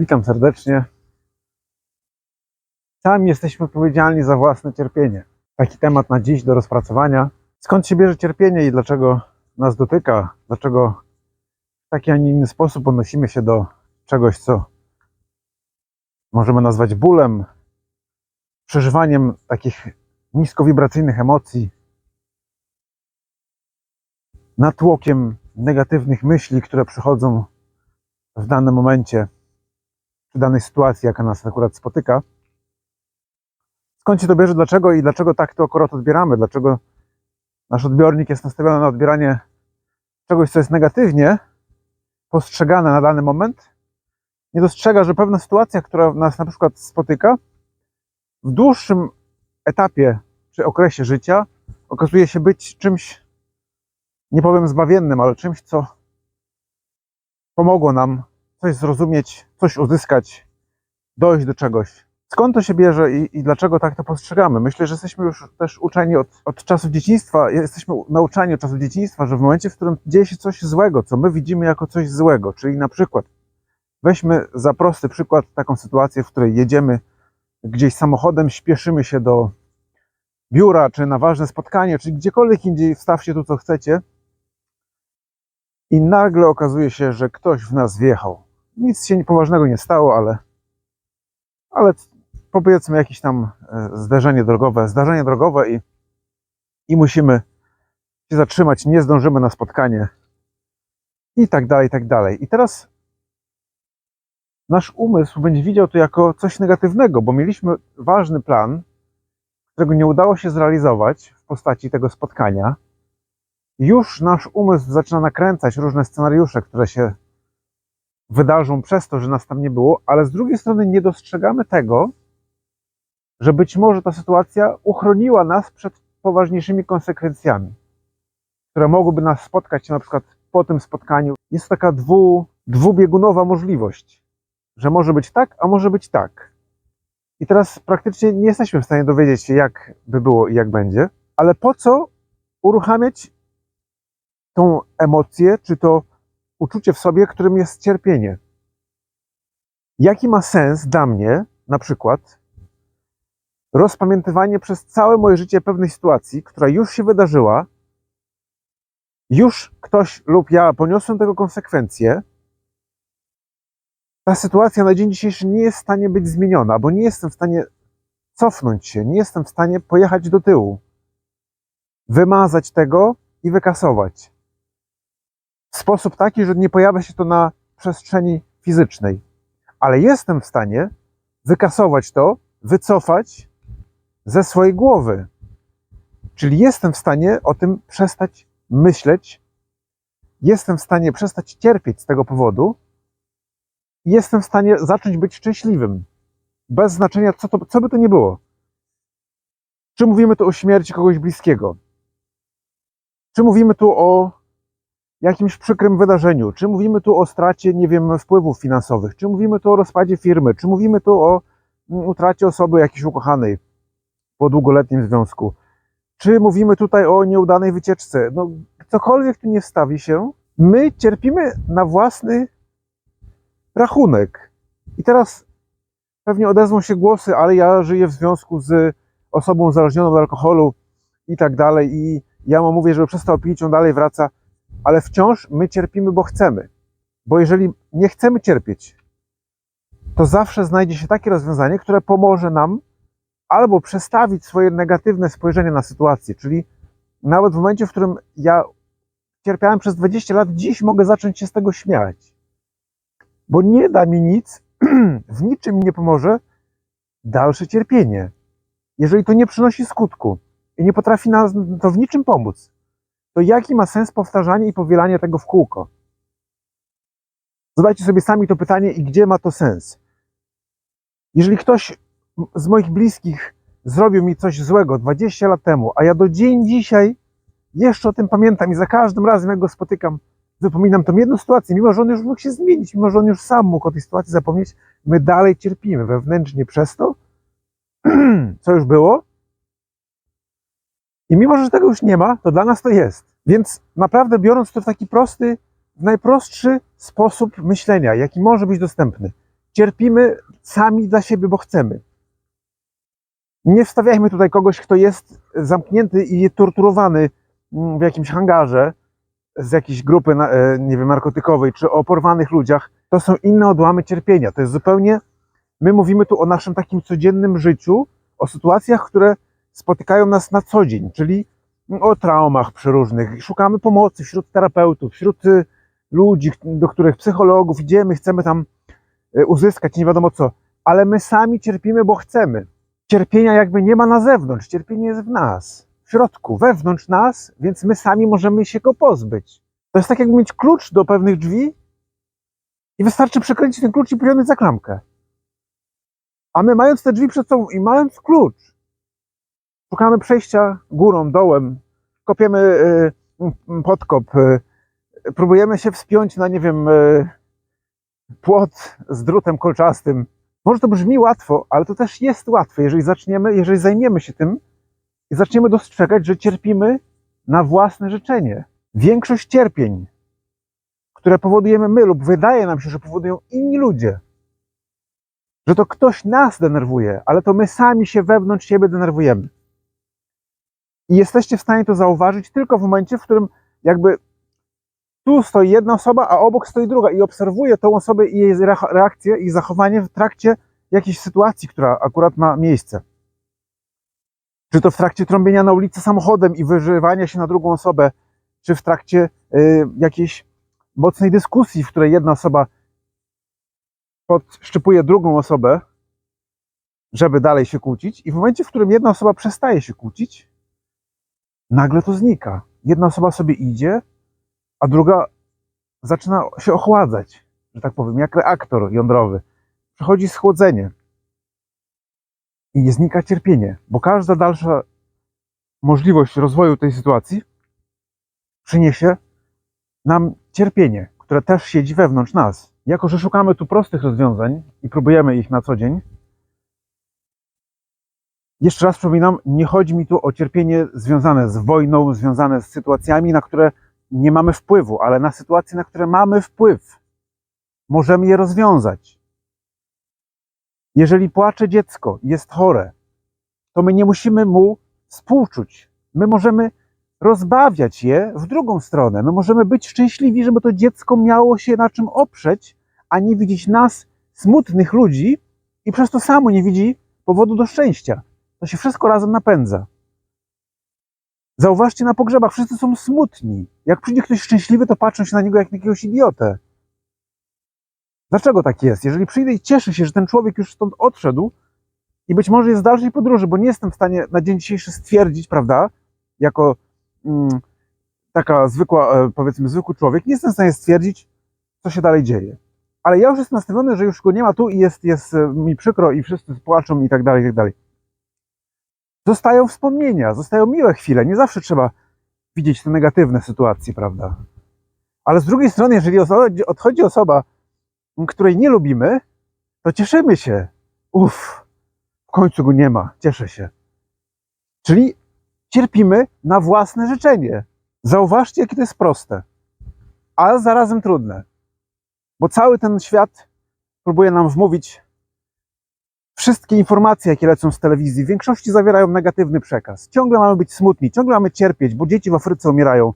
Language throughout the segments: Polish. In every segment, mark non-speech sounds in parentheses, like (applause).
Witam serdecznie. Sami jesteśmy odpowiedzialni za własne cierpienie. Taki temat na dziś do rozpracowania. Skąd się bierze cierpienie i dlaczego nas dotyka? Dlaczego w taki, a nie inny sposób odnosimy się do czegoś, co możemy nazwać bólem, przeżywaniem takich niskowibracyjnych emocji, natłokiem negatywnych myśli, które przychodzą w danym momencie, czy danej sytuacji, jaka nas akurat spotyka. Skąd się to bierze, dlaczego i dlaczego tak to akurat odbieramy? Dlaczego nasz odbiornik jest nastawiony na odbieranie czegoś, co jest negatywnie postrzegane na dany moment? Nie dostrzega, że pewna sytuacja, która nas na przykład spotyka, w dłuższym etapie czy okresie życia okazuje się być czymś, nie powiem zbawiennym, ale czymś, co pomogło nam coś zrozumieć, coś uzyskać, dojść do czegoś. Skąd to się bierze i, i dlaczego tak to postrzegamy? Myślę, że jesteśmy już też uczeni od, od czasów dzieciństwa, jesteśmy nauczani od czasów dzieciństwa, że w momencie, w którym dzieje się coś złego, co my widzimy jako coś złego, czyli na przykład weźmy za prosty przykład taką sytuację, w której jedziemy gdzieś samochodem, śpieszymy się do biura, czy na ważne spotkanie, czy gdziekolwiek indziej, wstawcie tu co chcecie, i nagle okazuje się, że ktoś w nas wjechał. Nic się poważnego nie stało, ale, ale powiedzmy jakieś tam e, zderzenie drogowe, zdarzenie drogowe i, i musimy się zatrzymać, nie zdążymy na spotkanie i tak dalej, i tak dalej. I teraz nasz umysł będzie widział to jako coś negatywnego, bo mieliśmy ważny plan, którego nie udało się zrealizować w postaci tego spotkania już nasz umysł zaczyna nakręcać różne scenariusze, które się wydarzą przez to, że nas tam nie było, ale z drugiej strony nie dostrzegamy tego, że być może ta sytuacja uchroniła nas przed poważniejszymi konsekwencjami, które mogłyby nas spotkać na przykład po tym spotkaniu. Jest taka dwu, dwubiegunowa możliwość, że może być tak, a może być tak. I teraz praktycznie nie jesteśmy w stanie dowiedzieć się, jak by było i jak będzie, ale po co uruchamiać tą emocję, czy to uczucie w sobie, którym jest cierpienie. Jaki ma sens dla mnie, na przykład, rozpamiętywanie przez całe moje życie pewnej sytuacji, która już się wydarzyła, już ktoś lub ja poniosłem tego konsekwencje, ta sytuacja na dzień dzisiejszy nie jest w stanie być zmieniona, bo nie jestem w stanie cofnąć się, nie jestem w stanie pojechać do tyłu, wymazać tego i wykasować w sposób taki, że nie pojawia się to na przestrzeni fizycznej. Ale jestem w stanie wykasować to, wycofać ze swojej głowy. Czyli jestem w stanie o tym przestać myśleć, jestem w stanie przestać cierpieć z tego powodu jestem w stanie zacząć być szczęśliwym. Bez znaczenia, co, to, co by to nie było. Czy mówimy tu o śmierci kogoś bliskiego? Czy mówimy tu o jakimś przykrym wydarzeniu, czy mówimy tu o stracie, nie wiem, wpływów finansowych, czy mówimy tu o rozpadzie firmy, czy mówimy tu o mm, utracie osoby jakiejś ukochanej po długoletnim związku, czy mówimy tutaj o nieudanej wycieczce, no cokolwiek tu nie wstawi się, my cierpimy na własny rachunek. I teraz pewnie odezwą się głosy, ale ja żyję w związku z osobą uzależnioną od alkoholu i tak dalej i ja mu mówię, żeby przestał pić, on dalej wraca ale wciąż my cierpimy, bo chcemy. Bo jeżeli nie chcemy cierpieć, to zawsze znajdzie się takie rozwiązanie, które pomoże nam albo przestawić swoje negatywne spojrzenie na sytuację, czyli nawet w momencie, w którym ja cierpiałem przez 20 lat, dziś mogę zacząć się z tego śmiać. Bo nie da mi nic, (clears throat) w niczym mi nie pomoże dalsze cierpienie. Jeżeli to nie przynosi skutku i nie potrafi nas to w niczym pomóc, to jaki ma sens powtarzanie i powielanie tego w kółko? Zadajcie sobie sami to pytanie i gdzie ma to sens? Jeżeli ktoś z moich bliskich zrobił mi coś złego 20 lat temu, a ja do dzień dzisiaj jeszcze o tym pamiętam i za każdym razem, jak go spotykam, wypominam tą jedną sytuację, mimo że on już mógł się zmienić, mimo że on już sam mógł o tej sytuacji zapomnieć, my dalej cierpimy wewnętrznie przez to, (clears throat) co już było, i mimo, że tego już nie ma, to dla nas to jest. Więc naprawdę biorąc to w taki prosty, w najprostszy sposób myślenia, jaki może być dostępny. cierpimy sami dla siebie, bo chcemy. Nie wstawiajmy tutaj kogoś, kto jest zamknięty i torturowany mm, w jakimś hangarze z jakiejś grupy, e, nie wiem, narkotykowej, czy o porwanych ludziach. To są inne odłamy cierpienia. To jest zupełnie. My mówimy tu o naszym takim codziennym życiu, o sytuacjach, które spotykają nas na co dzień, czyli o traumach przeróżnych. Szukamy pomocy wśród terapeutów, wśród y, ludzi, do których psychologów idziemy, chcemy tam y, uzyskać nie wiadomo co, ale my sami cierpimy, bo chcemy. Cierpienia jakby nie ma na zewnątrz, cierpienie jest w nas, w środku, wewnątrz nas, więc my sami możemy się go pozbyć. To jest tak jakby mieć klucz do pewnych drzwi i wystarczy przekręcić ten klucz i pociągnąć za klamkę. A my mając te drzwi przed sobą i mając klucz, szukamy przejścia górą, dołem, kopiemy y, podkop, y, próbujemy się wspiąć na, nie wiem, y, płot z drutem kolczastym. Może to brzmi łatwo, ale to też jest łatwe, jeżeli zaczniemy, jeżeli zajmiemy się tym i zaczniemy dostrzegać, że cierpimy na własne życzenie. Większość cierpień, które powodujemy my lub wydaje nam się, że powodują inni ludzie, że to ktoś nas denerwuje, ale to my sami się wewnątrz siebie denerwujemy. I jesteście w stanie to zauważyć tylko w momencie, w którym jakby tu stoi jedna osoba, a obok stoi druga i obserwuje tą osobę i jej reakcję i zachowanie w trakcie jakiejś sytuacji, która akurat ma miejsce. Czy to w trakcie trąbienia na ulicy samochodem i wyżywania się na drugą osobę, czy w trakcie y, jakiejś mocnej dyskusji, w której jedna osoba podszczypuje drugą osobę, żeby dalej się kłócić, i w momencie, w którym jedna osoba przestaje się kłócić, nagle to znika. Jedna osoba sobie idzie, a druga zaczyna się ochładzać, że tak powiem, jak reaktor jądrowy. Przychodzi schłodzenie i nie znika cierpienie, bo każda dalsza możliwość rozwoju tej sytuacji przyniesie nam cierpienie, które też siedzi wewnątrz nas. Jako, że szukamy tu prostych rozwiązań i próbujemy ich na co dzień, jeszcze raz przypominam, nie chodzi mi tu o cierpienie związane z wojną, związane z sytuacjami, na które nie mamy wpływu, ale na sytuacje, na które mamy wpływ. Możemy je rozwiązać. Jeżeli płacze dziecko jest chore, to my nie musimy mu współczuć. My możemy rozbawiać je w drugą stronę. My możemy być szczęśliwi, żeby to dziecko miało się na czym oprzeć, a nie widzieć nas, smutnych ludzi, i przez to samo nie widzi powodu do szczęścia. To się wszystko razem napędza. Zauważcie na pogrzebach, wszyscy są smutni. Jak przyjdzie ktoś szczęśliwy, to patrzą się na niego jak na jakiegoś idiotę. Dlaczego tak jest? Jeżeli przyjdę i cieszę się, że ten człowiek już stąd odszedł i być może jest w dalszej podróży, bo nie jestem w stanie na dzień dzisiejszy stwierdzić, prawda, jako mm, taka zwykła, e, powiedzmy, zwykły człowiek, nie jestem w stanie stwierdzić, co się dalej dzieje. Ale ja już jestem nastawiony, że już go nie ma tu i jest, jest e, mi przykro i wszyscy płaczą i tak dalej, i tak dalej. Zostają wspomnienia, zostają miłe chwile. Nie zawsze trzeba widzieć te negatywne sytuacje, prawda? Ale z drugiej strony, jeżeli odchodzi osoba, której nie lubimy, to cieszymy się. Uff, w końcu go nie ma, cieszę się. Czyli cierpimy na własne życzenie. Zauważcie, jakie to jest proste, a zarazem trudne. Bo cały ten świat próbuje nam wmówić, wszystkie informacje, jakie lecą z telewizji, w większości zawierają negatywny przekaz. Ciągle mamy być smutni, ciągle mamy cierpieć, bo dzieci w Afryce umierają,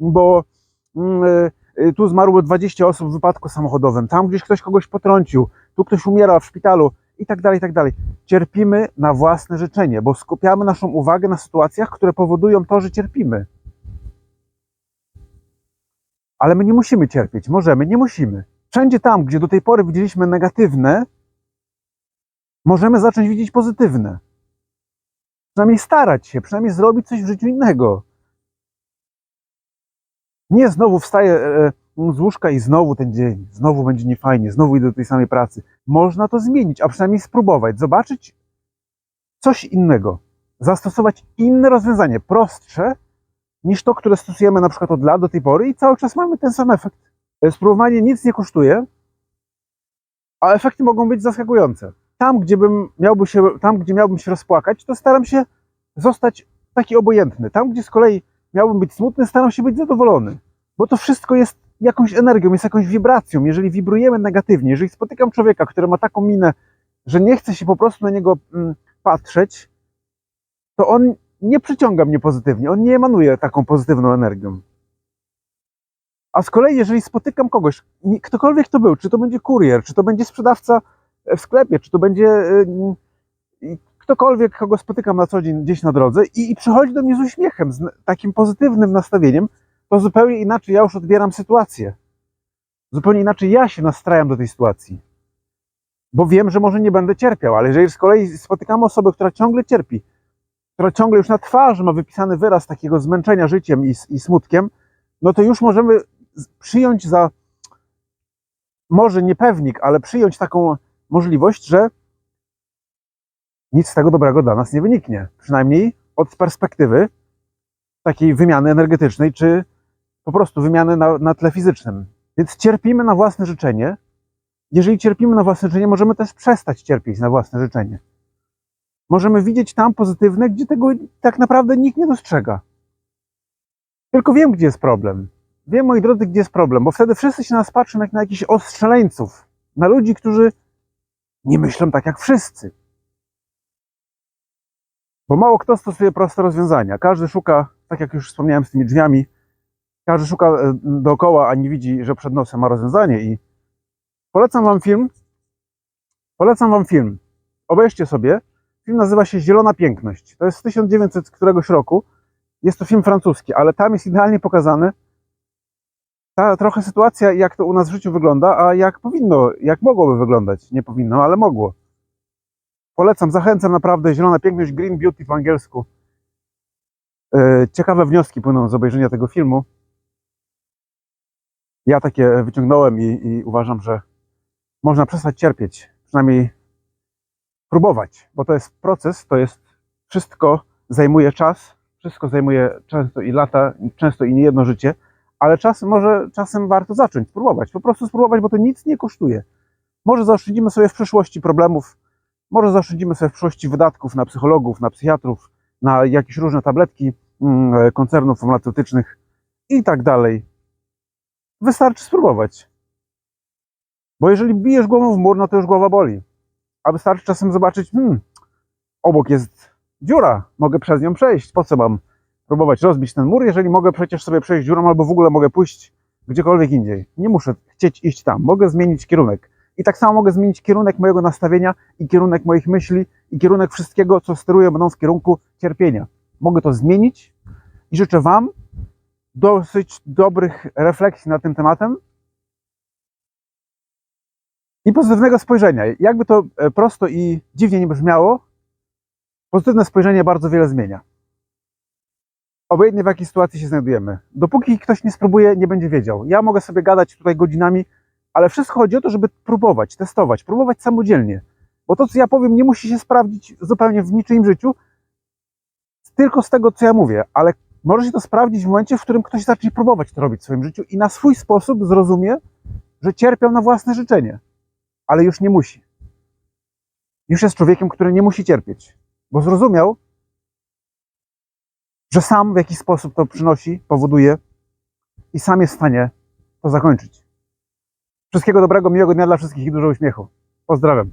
bo mm, y, y, tu zmarło 20 osób w wypadku samochodowym, tam gdzieś ktoś kogoś potrącił, tu ktoś umiera w szpitalu i tak dalej, i tak dalej. Cierpimy na własne życzenie, bo skupiamy naszą uwagę na sytuacjach, które powodują to, że cierpimy. Ale my nie musimy cierpieć, możemy, nie musimy. Wszędzie tam, gdzie do tej pory widzieliśmy negatywne, możemy zacząć widzieć pozytywne. Przynajmniej starać się, przynajmniej zrobić coś w życiu innego. Nie znowu wstaję e, z łóżka i znowu ten dzień, znowu będzie niefajnie, znowu idę do tej samej pracy. Można to zmienić, a przynajmniej spróbować, zobaczyć coś innego, zastosować inne rozwiązanie, prostsze niż to, które stosujemy na przykład od lat do tej pory i cały czas mamy ten sam efekt. E, Spróbowanie nic nie kosztuje, a efekty mogą być zaskakujące. Tam, gdzie bym miałby się, tam, gdzie miałbym się rozpłakać, to staram się zostać taki obojętny. Tam, gdzie z kolei miałbym być smutny, staram się być zadowolony. Bo to wszystko jest jakąś energią, jest jakąś wibracją. Jeżeli wibrujemy negatywnie, jeżeli spotykam człowieka, który ma taką minę, że nie chce się po prostu na niego mm, patrzeć, to on nie przyciąga mnie pozytywnie, on nie emanuje taką pozytywną energią. A z kolei, jeżeli spotykam kogoś, ktokolwiek to był, czy to będzie kurier, czy to będzie sprzedawca w sklepie, czy to będzie y, ktokolwiek, kogo spotykam na co dzień gdzieś na drodze i, i przychodzi do mnie z uśmiechem, z takim pozytywnym nastawieniem, to zupełnie inaczej ja już odbieram sytuację. Zupełnie inaczej ja się nastrajam do tej sytuacji. Bo wiem, że może nie będę cierpiał, ale jeżeli z kolei spotykamy osobę, która ciągle cierpi, która ciągle już na twarzy ma wypisany wyraz takiego zmęczenia życiem i, i smutkiem, no to już możemy przyjąć za, może nie pewnik, ale przyjąć taką możliwość, że nic z tego dobrego dla nas nie wyniknie. Przynajmniej od perspektywy takiej wymiany energetycznej, czy po prostu wymiany na, na tle fizycznym. Więc cierpimy na własne życzenie. Jeżeli cierpimy na własne życzenie, możemy też przestać cierpieć na własne życzenie. Możemy widzieć tam pozytywne, gdzie tego tak naprawdę nikt nie dostrzega. Tylko wiem, gdzie jest problem. Wiem, moi drodzy, gdzie jest problem, bo wtedy wszyscy się na nas patrzą jak na jakichś ostrzeleńców, na ludzi, którzy nie myślą tak jak wszyscy. Bo mało kto stosuje proste rozwiązania. Każdy szuka, tak jak już wspomniałem z tymi drzwiami, każdy szuka e, dookoła, a nie widzi, że przed nosem ma rozwiązanie. I polecam Wam film. Polecam Wam film. Obejrzcie sobie. Film nazywa się Zielona Piękność. To jest z 1900 któregoś roku. Jest to film francuski, ale tam jest idealnie pokazane ta trochę sytuacja, jak to u nas w życiu wygląda, a jak powinno, jak mogłoby wyglądać. Nie powinno, ale mogło. Polecam, zachęcam naprawdę. Zielona Piękność, Green Beauty po angielsku. E, Ciekawe wnioski płyną z obejrzenia tego filmu. Ja takie wyciągnąłem i, i uważam, że można przestać cierpieć. Przynajmniej próbować, bo to jest proces, to jest wszystko zajmuje czas, wszystko zajmuje często i lata, często i nie jedno życie, ale czas może czasem warto zacząć, spróbować, po prostu spróbować, bo to nic nie kosztuje. Może zaoszczędzimy sobie w przyszłości problemów, może zaoszczędzimy sobie w przyszłości wydatków na psychologów, na psychiatrów, na jakieś różne tabletki mm, koncernów farmaceutycznych i tak dalej. Wystarczy spróbować. Bo jeżeli bijesz głową w mur, no to już głowa boli. A wystarczy czasem zobaczyć, hmm, obok jest dziura, mogę przez nią przejść. Po co mam próbować rozbić ten mur, jeżeli mogę przecież sobie przejść dziurą, albo w ogóle mogę pójść gdziekolwiek indziej. Nie muszę chcieć iść tam, mogę zmienić kierunek. I tak samo mogę zmienić kierunek mojego nastawienia i kierunek moich myśli i kierunek wszystkiego, co steruje mną w kierunku cierpienia. Mogę to zmienić i życzę Wam dosyć dobrych refleksji nad tym tematem i pozytywnego spojrzenia. Jakby to e, prosto i dziwnie nie brzmiało, pozytywne spojrzenie bardzo wiele zmienia. Obojętnie w jakiej sytuacji się znajdujemy. Dopóki ktoś nie spróbuje, nie będzie wiedział. Ja mogę sobie gadać tutaj godzinami, ale wszystko chodzi o to, żeby próbować, testować, próbować samodzielnie. Bo to, co ja powiem, nie musi się sprawdzić zupełnie w niczyim życiu, tylko z tego, co ja mówię, ale może się to sprawdzić w momencie, w którym ktoś zacznie próbować to robić w swoim życiu i na swój sposób zrozumie, że cierpiał na własne życzenie, ale już nie musi. Już jest człowiekiem, który nie musi cierpieć, bo zrozumiał, że sam w jakiś sposób to przynosi, powoduje i sam jest w stanie to zakończyć. Wszystkiego dobrego, miłego dnia dla wszystkich i dużo uśmiechu. Pozdrawiam.